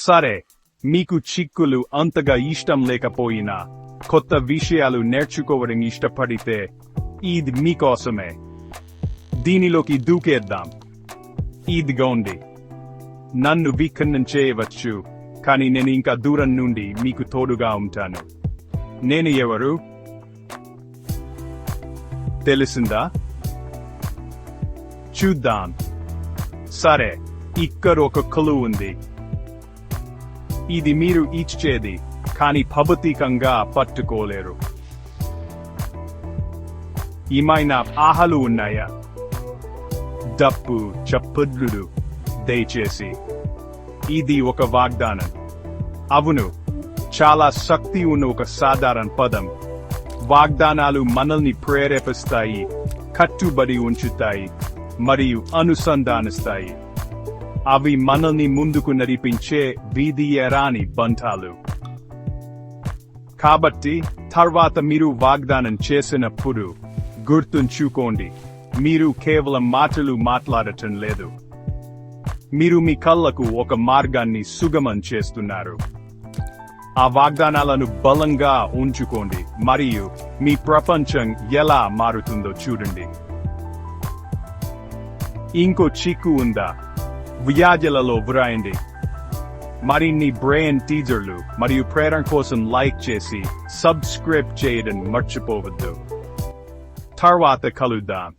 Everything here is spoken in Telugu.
సరే మీకు చిక్కులు అంతగా ఇష్టం లేకపోయినా కొత్త విషయాలు నేర్చుకోవడం ఇష్టపడితే ఇది మీకోసమే. దీనిలోకి దూకేద్దాం. ఇదిగోండి నన్ను విఖండం చేయవచ్చు కానీ నేను ఇంకా దూరం నుండి మీకు తోడుగా ఉంటాను. నేను ఎవరు? తెలిసిందా? చూద్దాం. సరే ఇక్కడ ఒక కలు ఉంది. ఇది మీరు ఇచ్చేది. కానీ భౌతికంగా పట్టుకోలేరు. ఏమైనా ఆహలు ఉన్నాయా? డప్పు చప్పుడ్లు దయచేసి. ఇది ఒక వాగ్దానం. అవును. చాలా శక్తి ఉన్న ఒక సాధారణ పదం. వాగ్దానాలు మనల్ని ప్రేరేపిస్తాయి కట్టుబడి ఉంచుతాయి మరియు అనుసంధానిస్తాయి. అవి మనల్ని ముందుకు నడిపించే వీధియరాని బంధాలు. కాబట్టి తర్వాత మీరు వాగ్దానం చేసినప్పుడు గుర్తుంచుకోండి మీరు కేవలం మాటలు మాట్లాడటం లేదు. మీరు మీ కళ్ళకు ఒక మార్గాన్ని సుగమం చేస్తున్నారు. ఆ వాగ్దానాలను బలంగా ఉంచుకోండి మరియు మీ ప్రపంచం ఎలా మారుతుందో చూడండి. ఇంకో చిక్కు ఉందా? వ్యాధులలో వ్రాయండి మరిన్ని బ్రెయిన్ టీజర్లు మరియు ప్రేరణ కోసం లైక్ చేసి సబ్స్క్రైబ్ చేయడం మర్చిపోవద్దు. తర్వాత కలుద్దాం.